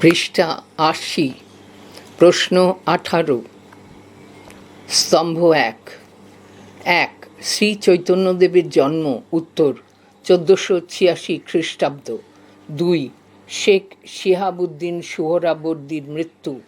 পৃষ্ঠা আশি, প্রশ্ন আঠারো। স্তম্ভ এক। এক, শ্রী চৈতন্যদেবের জন্ম, উত্তর, চোদ্দোশো ছিয়াশি খ্রিস্টাব্দ। দুই, শেখ শিহাবুদ্দিন সুহরাবর্দির মৃত্যু,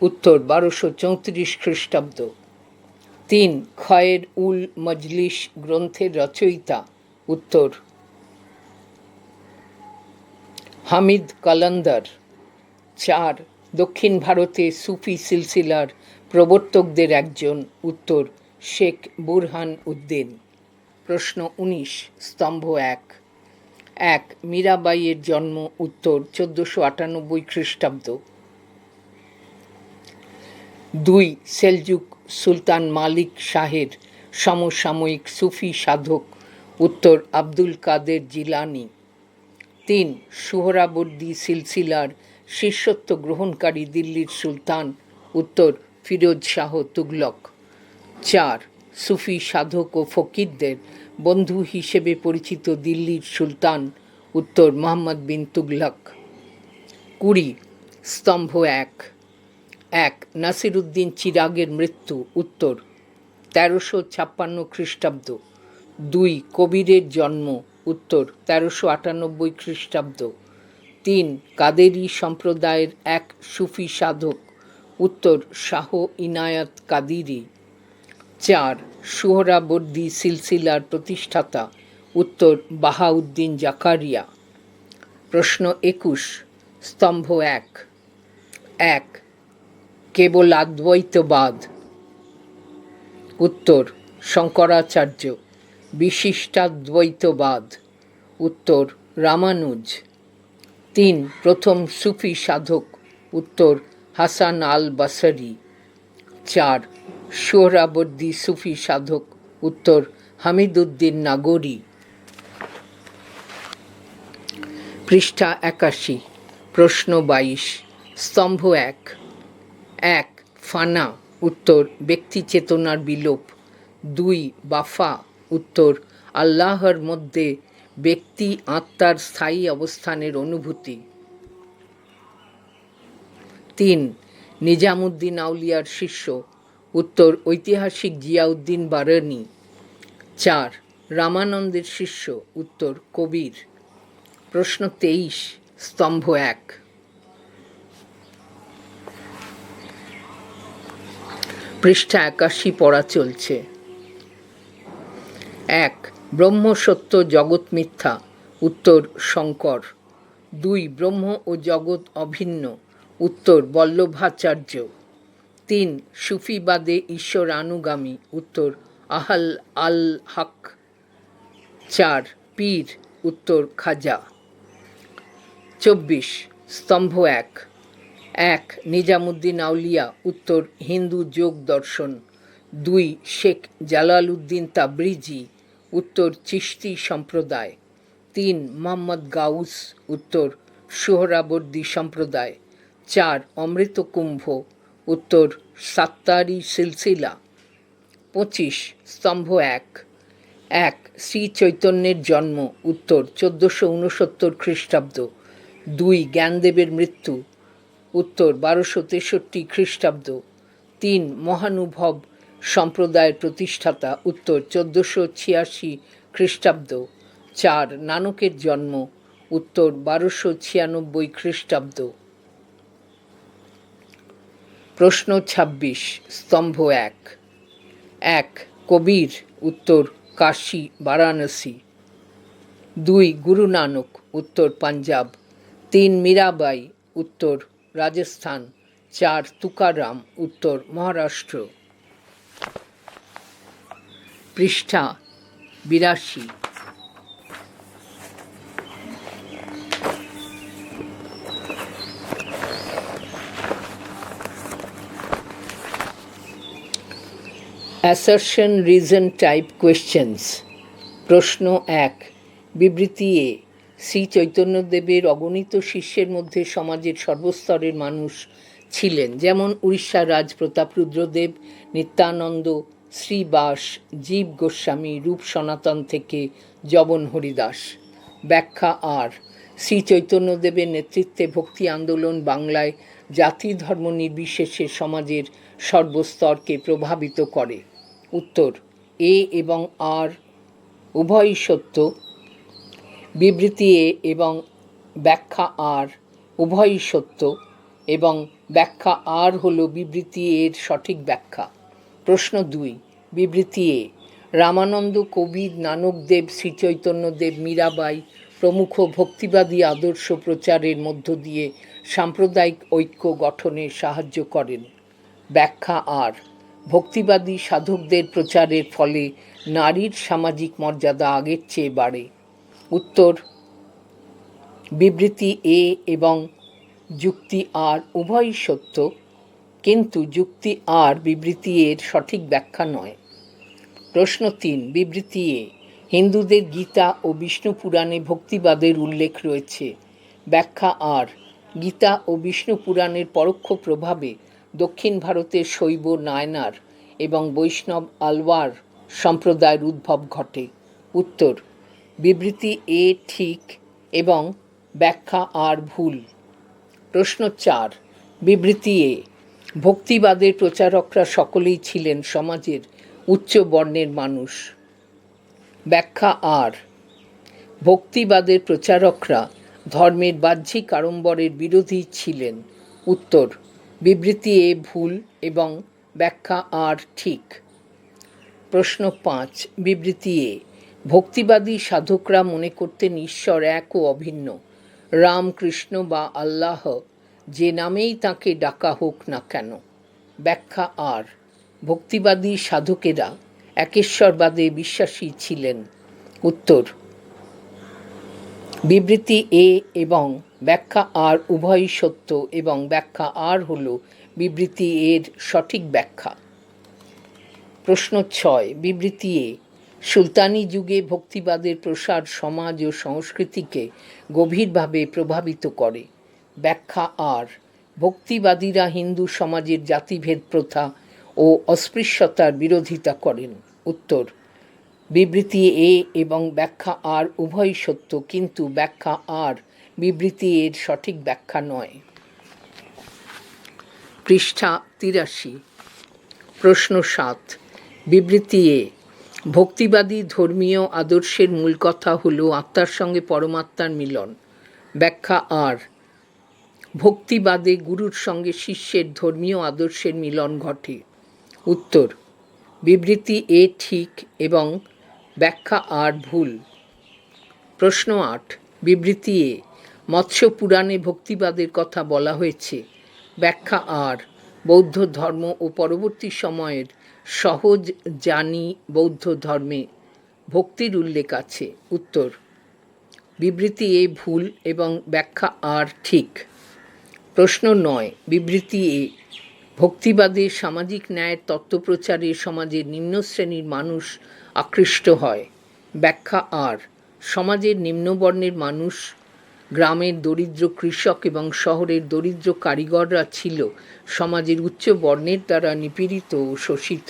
উত্তর, বারোশো চৌত্রিশ খ্রিস্টাব্দ। তিন খয়ের উল মজলিস গ্রন্থের রচয়িতা, উত্তর হামিদ কালান্দার। চার, দক্ষিণ ভারতে সুফি সিলসিলার প্রবর্তকদের একজন উত্তর, শেখ বুরহান উদ্দিন। প্রশ্ন উনিশ, স্তম্ভ এক। এক, মীরাবাইয়ের জন্ম উত্তর চোদ্দোশো আটানব্বই খ্রিস্টাব্দ। দুই, সেলজুক সুলতান মালিক শাহের সমসাময়িক সুফি সাধক উত্তর আব্দুল কাদের জিলানি। তিন সুহরাবর্দি সিলসিলার শিষ্যত্ব গ্রহণকারী দিল্লির সুলতান, উত্তর ফিরোজ শাহ তুগলক। চার, সুফি সাধক ও ফকিরদের বন্ধু হিসেবে পরিচিত দিল্লির সুলতান, উত্তর মোহাম্মদ বিন তুগলক। কুড়ি, স্তম্ভ এক। এক, নাসিরুদ্দিন চিরাগের মৃত্যু, উত্তর। তেরোশো ছাপ্পান্ন খ্রিস্টাব্দ। দুই, কবিরের জন্ম উত্তর, তেরোশো আটানব্বই খ্রিস্টাব্দ। তিন, কাদেরি সম্প্রদায়ের এক সুফি সাধক। উত্তর, শাহ ইনায়াত কাদিরি। চার সুহরাবর্দী সিলসিলার প্রতিষ্ঠাতা। উত্তর, বাহাউদ্দিন জাকারিয়া। প্রশ্ন একুশ, স্তম্ভ এক। এক, কেবল আদ্বৈতবাদ। উত্তর, শঙ্করাচার্য। বিশিষ্টাদ্বৈতবাদ। উত্তর, রামানুজ। তিন, প্রথম সুফি সাধক। উত্তর, হাসান আল বাসারি চার, সোহরাবর্দী সুফি সাধক। উত্তর, হামিদুদ্দিন নাগরী। পৃষ্ঠা একাশি, প্রশ্ন বাইশ, স্তম্ভ এক। এক, ফানা। উত্তর ব্যক্তি চেতনার বিলোপ। দুই, বাফা। উত্তর, আল্লাহর মধ্যে ব্যক্তি আত্মার স্থায়ী অবস্থানের অনুভূতি। তিন, নিজামুদ্দিন আউলিয়ার শিষ্য। উত্তর, ঐতিহাসিক জিয়াউদ্দিন বারানি। চার, রামানন্দের শিষ্য। উত্তর, কবির। প্রশ্ন তেইশ, স্তম্ভ এক। পৃষ্ঠা একাশি পড়া চলছে। এক ব্রহ্ম সত্য জগৎ মিথ্যা। উত্তর, শঙ্কর। দুই, ব্রহ্ম ও জগৎ অভিন্ন। উত্তর, বল্লভাচার্য। তিন, সুফিবাদে ঈশ্বর আনুগামী উত্তর, আহাল আল হক। চার, পীর। উত্তর, খাজা। চব্বিশ, স্তম্ভ এক। এক, নিজামুদ্দিন আউলিয়া। উত্তর, হিন্দু যোগ দর্শন। দুই, শেখ জালালউদ্দিন তাবরিজি। উত্তর চিশতি সম্প্রদায়, তিন মোহাম্মদ গাউস, উত্তর সোহরাবর্দী সম্প্রদায়, চার অমৃত কুম্ভ উত্তর সাত্তারি সিলসিলা, পঁচিশ স্তম্ভ এক এক শ্রী চৈতন্যের জন্ম, উত্তর চোদ্দোশো উনসত্তর খ্রিস্টাব্দ, দুই জ্ঞানদেবের মৃত্যু, উত্তর বারোশো তেষট্টি খ্রিস্টাব্দ, তিন মহানুভব সম্প্রদায়ের প্রতিষ্ঠাতা উত্তর চোদ্দোশো ছিয়াশি খ্রিস্টাব্দ। চার নানকের জন্ম, উত্তর বারোশো ছিয়ানব্বই খ্রিস্টাব্দ। প্রশ্ন ছাব্বিশ, স্তম্ভ এক। এক, কবির, উত্তর কাশী, বারাণসী। দুই, গুরু নানক, উত্তর পাঞ্জাব। তিন, মীরাবাই, উত্তর রাজস্থান। চার, তুকারাম, উত্তর মহারাষ্ট্র। পৃষ্ঠা বিরাশি। অ্যাসারশন রিজন টাইপ কোয়েশ্চেন্স প্রশ্ন এক, বিবৃতি এ, শ্রী চৈতন্যদেবের অগণিত শিষ্যের মধ্যে সমাজের সর্বস্তরের মানুষ ছিলেন। যেমন উড়িষ্যার রাজ প্রতাপ রুদ্রদেব, নিত্যানন্দ শ্রীবাস জীব গোস্বামী রূপ সনাতন থেকে জবন হরিদাস। ব্যাখ্যা আর। শ্রী চৈতন্যদেবের নেতৃত্বে ভক্তি আন্দোলন বাংলায় জাতি ধর্ম নির্বিশেষে সমাজের সর্বস্তরকে প্রভাবিত করে। উত্তর, এ এবং আর, উভয়ই সত্য। বিবৃতি এ এবং ব্যাখ্যা আর, উভয়ই সত্য এবং ব্যাখ্যা আর হল বিবৃতি এর সঠিক ব্যাখ্যা। প্রশ্ন দুই বিবৃতি এ রামানন্দ কবির নানকদেব শ্রীচৈতন্যদেব মীরাবাই প্রমুখ ভক্তিবাদী আদর্শ প্রচারের মধ্য দিয়ে সাম্প্রদায়িক ঐক্য গঠনে সাহায্য করেন। ব্যাখ্যা আর, ভক্তিবাদী সাধকদের প্রচারের ফলে নারীর সামাজিক মর্যাদা আগের চেয়ে বাড়ে। উত্তর, বিবৃতি এ এবং যুক্তি আর উভয়ই সত্য, কিন্তু যুক্তি আর বিবৃতি এর সঠিক ব্যাখ্যা নয়। প্রশ্ন তিন, বিবৃতি এ, হিন্দুদের গীতা ও বিষ্ণু পুরাণে ভক্তিবাদের উল্লেখ রয়েছে। ব্যাখ্যা আর গীতা ও বিষ্ণু পুরাণের পরোক্ষ প্রভাবে দক্ষিণ ভারতের শৈব নায়নার এবং বৈষ্ণব আলওয়ার সম্প্রদায়ের উদ্ভব ঘটে। উত্তর, বিবৃতি এ ঠিক এবং ব্যাখ্যা আর ভুল। প্রশ্ন চার, বিবৃতি এ, ভক্তিবাদের প্রচারকরা সকলেই ছিলেন সমাজের উচ্চ বর্ণের মানুষ। ব্যাখ্যা আর। ভক্তিবাদের প্রচারকরা ধর্মের বাহ্যিক আড়ম্বরের বিরোধী ছিলেন। উত্তর, বিবৃতি এ ভুল এবং ব্যাখ্যা আর ঠিক। প্রশ্ন পাঁচ, বিবৃতি এ। ভক্তিবাদী সাধকরা মনে করতেন ঈশ্বর এক ও অভিন্ন। রাম কৃষ্ণ বা আল্লাহ যে নামেই তাকে ডাকা হোক না কেন। ব্যাখ্যা আর। ভক্তিবাদী সাধকেরা একেশ্বরবাদে বিশ্বাসী ছিলেন। উত্তর। বিবৃতি এ এবং ব্যাখ্যা আর উভয়ই সত্য এবং ব্যাখ্যা আর হল বিবৃতি এর সঠিক ব্যাখ্যা। প্রশ্ন ছয়, বিবৃতি এ, সুলতানি যুগে ভক্তিবাদের প্রসার সমাজ ও সংস্কৃতিকে গভীরভাবে প্রভাবিত করে। ব্যাখ্যা আর, ভক্তিবাদীরা হিন্দু সমাজের জাতিভেদ প্রথা ও অস্পৃশ্যতার বিরোধিতা করেন। উত্তর, বিবৃতি এ এবং ব্যাখ্যা আর উভয় সত্য, কিন্তু ব্যাখ্যা আর বিবৃতি এর সঠিক ব্যাখ্যা নয়। পৃষ্ঠা তিরাশি, প্রশ্ন সাত, বিবৃতি এ, ভক্তিবাদী ধর্মীয় আদর্শের মূল কথা হল আত্মার সঙ্গে পরমাত্মার মিলন। ব্যাখ্যা আর, ভক্তিবাদে গুরুর সঙ্গে শিষ্যের ধর্মীয় আদর্শের মিলন ঘটে। উত্তর, বিবৃতি এ ঠিক এবং ব্যাখ্যা আর ভুল। প্রশ্ন আট, বিবৃতি এ, মৎস্য পুরাণে ভক্তিবাদের কথা বলা হয়েছে। ব্যাখ্যা আর, বৌদ্ধ ধর্ম ও পরবর্তী সময়ের সহজ জানি বৌদ্ধ ধর্মে ভক্তির উল্লেখ আছে। উত্তর, বিবৃতি এ ভুল এবং ব্যাখ্যা আর ঠিক। প্রশ্ন নয়, বিবৃতি এ ভক্তিবাদে, সামাজিক ন্যায়ের তত্ত্বপ্রচারে সমাজের নিম্ন শ্রেণির মানুষ আকৃষ্ট হয়। ব্যাখ্যা আর, সমাজের নিম্নবর্ণের মানুষ, গ্রামের দরিদ্র কৃষক এবং শহরের দরিদ্র কারিগররা ছিল সমাজের উচ্চ বর্ণের দ্বারা নিপীড়িত ও শোষিত।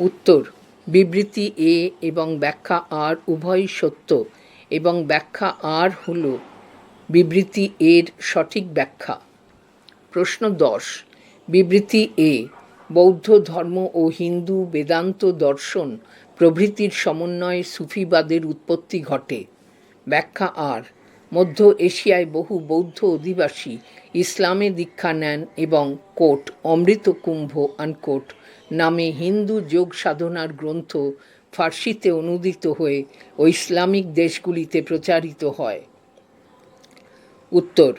উত্তর, বিবৃতি এ এবং ব্যাখ্যা আর উভয়ই সত্য এবং ব্যাখ্যা আর হল বিবৃতি এর সঠিক ব্যাখ্যা। প্রশ্ন দশ বিবৃতি এ, বৌদ্ধ ধর্ম ও হিন্দু বেদান্ত দর্শন প্রভৃতির সমন্বয়ে সুফিবাদের উৎপত্তি ঘটে। ব্যাখ্যা আর, মধ্য এশিয়ায় বহু বৌদ্ধ অধিবাসী ইসলামে দীক্ষা নেন এবং কোট অমৃত কুম্ভ আনকোট নামে হিন্দু যোগ সাধনার গ্রন্থ ফার্সিতে অনুদিত হয়ে ও ইসলামিক দেশগুলিতে প্রচারিত হয়। উত্তর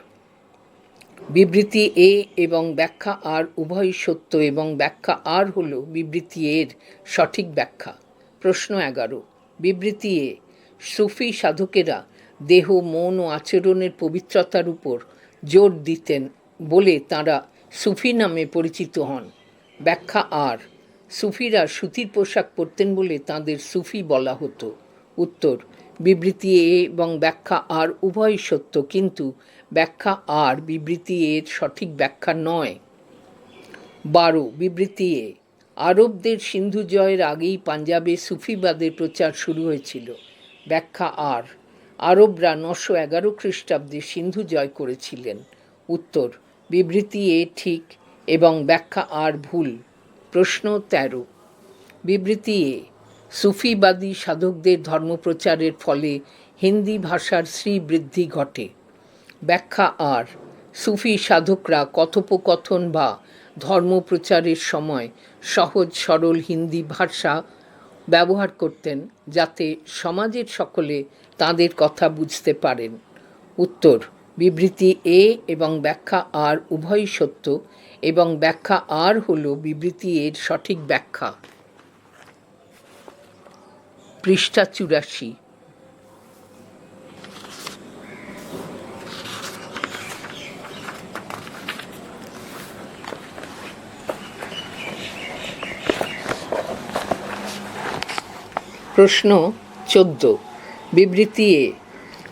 বিবৃতি এ এবং ব্যাখ্যা আর উভয়ই সত্য এবং ব্যাখ্যা আর হল বিবৃতি এর সঠিক ব্যাখ্যা। প্রশ্ন এগারো। বিবৃতি এ, সুফি সাধকেরা দেহ, মন ও আচরণের পবিত্রতার উপর জোর দিতেন বলে তাঁরা সুফি নামে পরিচিত হন। ব্যাখ্যা আর, সুফিরা সুতির পোশাক পরতেন বলে তাঁদের সুফি বলা হতো। উত্তর, বিবৃতি এ এবং ব্যাখ্যা আর উভয়ই সত্য, কিন্তু ব্যাখ্যা আর, বিবৃতি এর সঠিক ব্যাখ্যা নয়। বারো, বিবৃতি এ, আরবদের সিন্ধু জয়ের আগেই পাঞ্জাবে সুফিবাদের প্রচার শুরু হয়েছিল। ব্যাখ্যা আর, আরবরা নশো এগারো খ্রিস্টাব্দে সিন্ধু জয় করেছিলেন। উত্তর, বিবৃতি এ ঠিক এবং ব্যাখ্যা আর ভুল। প্রশ্ন তেরো, বিবৃতি এ, সুফিবাদী সাধকদের ধর্মপ্রচারের ফলে হিন্দি ভাষার শ্রীবৃদ্ধি ঘটে। ব্যাখ্যা আর। সুফি সাধকরা কথোপকথন বা ধর্মপ্রচারের সময় সহজ সরল হিন্দি ভাষা ব্যবহার করতেন যাতে সমাজের সকলে তাদের কথা বুঝতে পারেন। উত্তর, বিবৃতি এ এবং ব্যাখ্যা আর উভয়ই সত্য এবং ব্যাখ্যা আর হল বিবৃতি এর সঠিক ব্যাখ্যা। পৃষ্ঠা চুরাশি। প্রশ্ন চোদ্দ। বিবৃতি এ,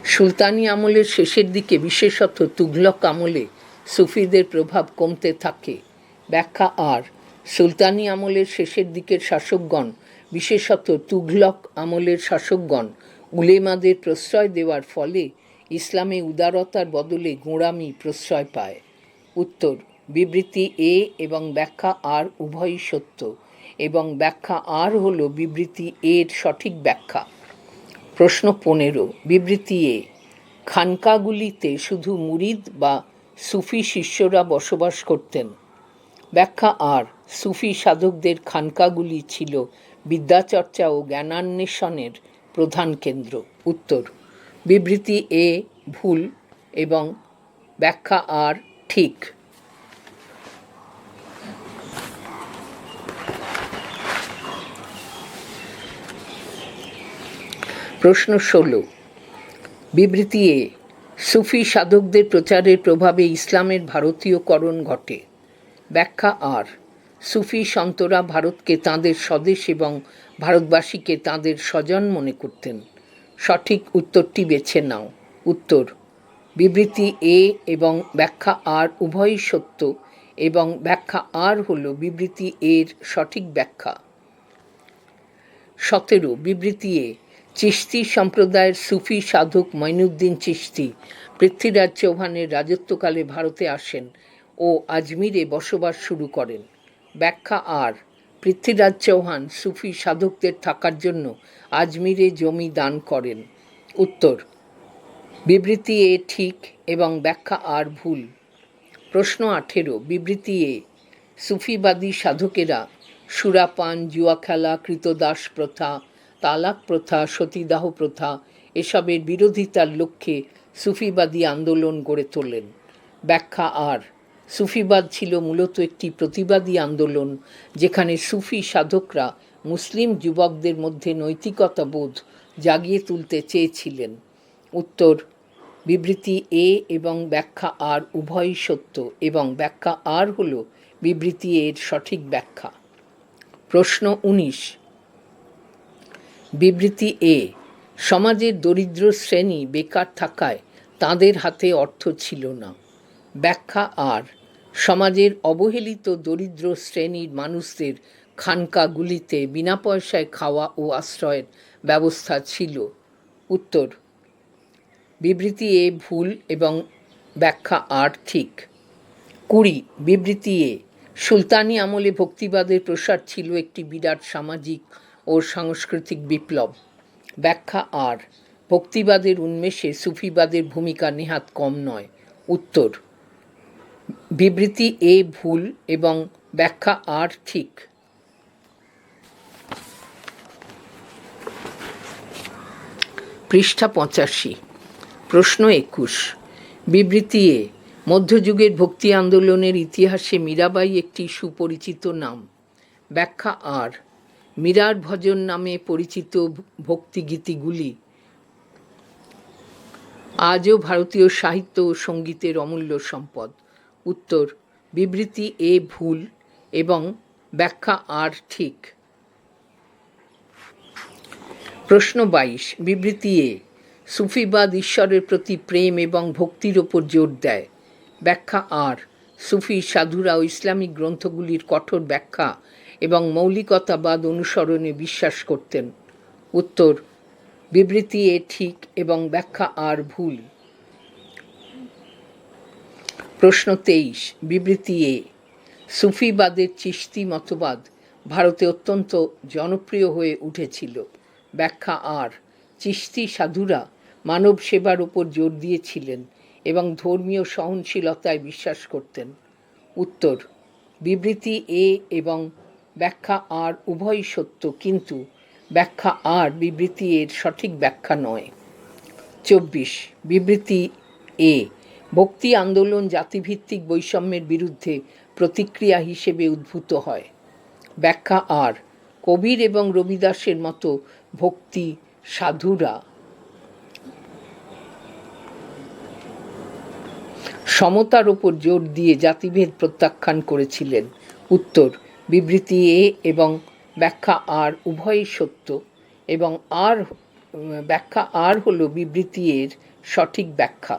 সুলতানি আমলের শেষের দিকে বিশেষত তুঘলক আমলে সুফিদের প্রভাব কমতে থাকে। ব্যাখ্যা আর, সুলতানি আমলের শেষের দিকের শাসকগণ, বিশেষত তুঘলক আমলের শাসকগণ, উলেমাদের প্রশ্রয় দেওয়ার ফলে ইসলামে উদারতার বদলে গোঁড়ামি প্রশ্রয় পায়। উত্তর, বিবৃতি এ এবং ব্যাখ্যা আর উভয়ই সত্য। এবং ব্যাখ্যা আর হল বিবৃতি এর সঠিক ব্যাখ্যা। প্রশ্ন পনেরো, বিবৃতি এ, খানকাগুলিতে শুধু মুরিদ বা সুফি শিষ্যরা বসবাস করতেন। ব্যাখ্যা আর, সুফি সাধকদের খানকাগুলি ছিল বিদ্যাচর্চা ও জ্ঞানান্বেষণের প্রধান কেন্দ্র। উত্তর, বিবৃতি এ ভুল এবং ব্যাখ্যা আর ঠিক। প্রশ্ন ষোলো। বিবৃতি এ, সুফি সাধকদের প্রচারের প্রভাবে ইসলামের ভারতীয়করণ ঘটে। ব্যাখ্যা আর, সুফি সন্তরা ভারতকে তাঁদের স্বদেশ এবং ভারতবাসীকে তাঁদের স্বজন মনে করতেন। সঠিক উত্তরটি বেছে নাও। উত্তর, বিবৃতি এ এবং ব্যাখ্যা আর উভয়ই সত্য এবং ব্যাখ্যা আর হল বিবৃতি এর সঠিক ব্যাখ্যা। সতেরো, বিবৃতি এ চিশতি সম্প্রদায়ের সুফি সাধক মঈনুদ্দিন চিশতি পৃথ্বীরাজ চৌহানের রাজত্বকালে ভারতে আসেন ও আজমিরে বসবাস শুরু করেন। ব্যাখ্যা আর, পৃথ্বীরাজ চৌহান সুফি সাধকদের থাকার জন্য আজমিরে জমি দান করেন। উত্তর, বিবৃতি এ ঠিক এবং ব্যাখ্যা আর ভুল। প্রশ্ন আঠেরো, বিবৃতি এ, সুফিবাদী সাধকেরা সুরাপান জুয়া খেলা কৃতদাস প্রথা তালাক প্রথা, সতীদাহ প্রথা, এসবের বিরোধিতার লক্ষ্যে সুফিবাদী আন্দোলন গড়ে তোলেন। ব্যাখ্যা আর, সুফিবাদ ছিল মূলত একটি প্রতিবাদী আন্দোলন, যেখানে সুফি সাধকরা মুসলিম যুবকদের মধ্যে নৈতিকতা বোধ জাগিয়ে তুলতে চেয়েছিলেন। উত্তর, বিবৃতি এ এবং ব্যাখ্যা আর উভয়ই সত্য এবং ব্যাখ্যা আর হল বিবৃতি এর সঠিক ব্যাখ্যা। প্রশ্ন উনিশ বিবৃতি এ, সমাজের দরিদ্র শ্রেণি বেকার থাকায় তাদের হাতে অর্থ ছিল না। ব্যাখ্যা আর, সমাজের অবহেলিত দরিদ্র শ্রেণির মানুষদের খানকাগুলিতে বিনা পয়সায় খাওয়া ও আশ্রয়ের ব্যবস্থা ছিল। উত্তর, বিবৃতি এ ভুল এবং ব্যাখ্যা আর ঠিক। কুড়ি, বিবৃতি এ, সুলতানি আমলে ভক্তিবাদের প্রসার ছিল একটি বিরাট সামাজিক ও সাংস্কৃতিক বিপ্লব। ব্যাখ্যা আর, ভক্তিবাদের উন্মেষে সুফিবাদের ভূমিকা নেহাত কম নয়। উত্তর, বিবৃতি এ ভুল এবং ব্যাখ্যা আর ঠিক। পৃষ্ঠা পঁচাশি, প্রশ্ন একুশ, বিবৃতি এ, মধ্যযুগের ভক্তি আন্দোলনের ইতিহাসে মীরাবাই একটি সুপরিচিত নাম। ব্যাখ্যা আর মীরার ভজন নামে পরিচিত ভক্তিগীতিগুলি আজও ভারতীয় সাহিত্য ও সঙ্গীতের অমূল্য সম্পদ। উত্তর, বিবৃতি এ ভুল এবং ব্যাখ্যা আর ঠিক। প্রশ্ন বাইশ, বিবৃতি এ, সুফিবাদ ঈশ্বরের প্রতি প্রেম এবং ভক্তির ওপর জোর দেয়। ব্যাখ্যা আর, সুফি, সাধুরা ও ইসলামিক গ্রন্থগুলির কঠোর ব্যাখ্যা এবং মৌলিকতাবাদ অনুসরণে বিশ্বাস করতেন। উত্তর, বিবৃতি এ ঠিক এবং ব্যাখ্যা আর ভুল। প্রশ্ন তেইশ, বিবৃতি এ, সুফিবাদের চিস্তি মতবাদ ভারতে অত্যন্ত জনপ্রিয় হয়ে উঠেছিল। ব্যাখ্যা আর চিস্তি সাধুরা মানব সেবার উপর জোর দিয়েছিলেন এবং ধর্মীয় সহনশীলতায় বিশ্বাস করতেন। উত্তর, বিবৃতি এ এবং ব্যাখ্যা আর উভয়ই সত্য, কিন্তু ব্যাখ্যা আর বিবৃতি এর সঠিক ব্যাখ্যা নয়। চব্বিশ, বিবৃতি এ, ভক্তি আন্দোলন জাতিভিত্তিক বৈষম্যের বিরুদ্ধে প্রতিক্রিয়া হিসেবে উদ্ভূত হয়। ব্যাখ্যা আর, কবির এবং রবিদাসের মতো ভক্তি সাধুরা। সমতার ওপর জোর দিয়ে জাতিভেদ প্রত্যাখ্যান করেছিলেন। উত্তর বিবৃতি এ এবং ব্যাখ্যা আর উভয়ই সত্য এবং আর ব্যাখ্যা আর হল বিবৃতি এর সঠিক ব্যাখ্যা।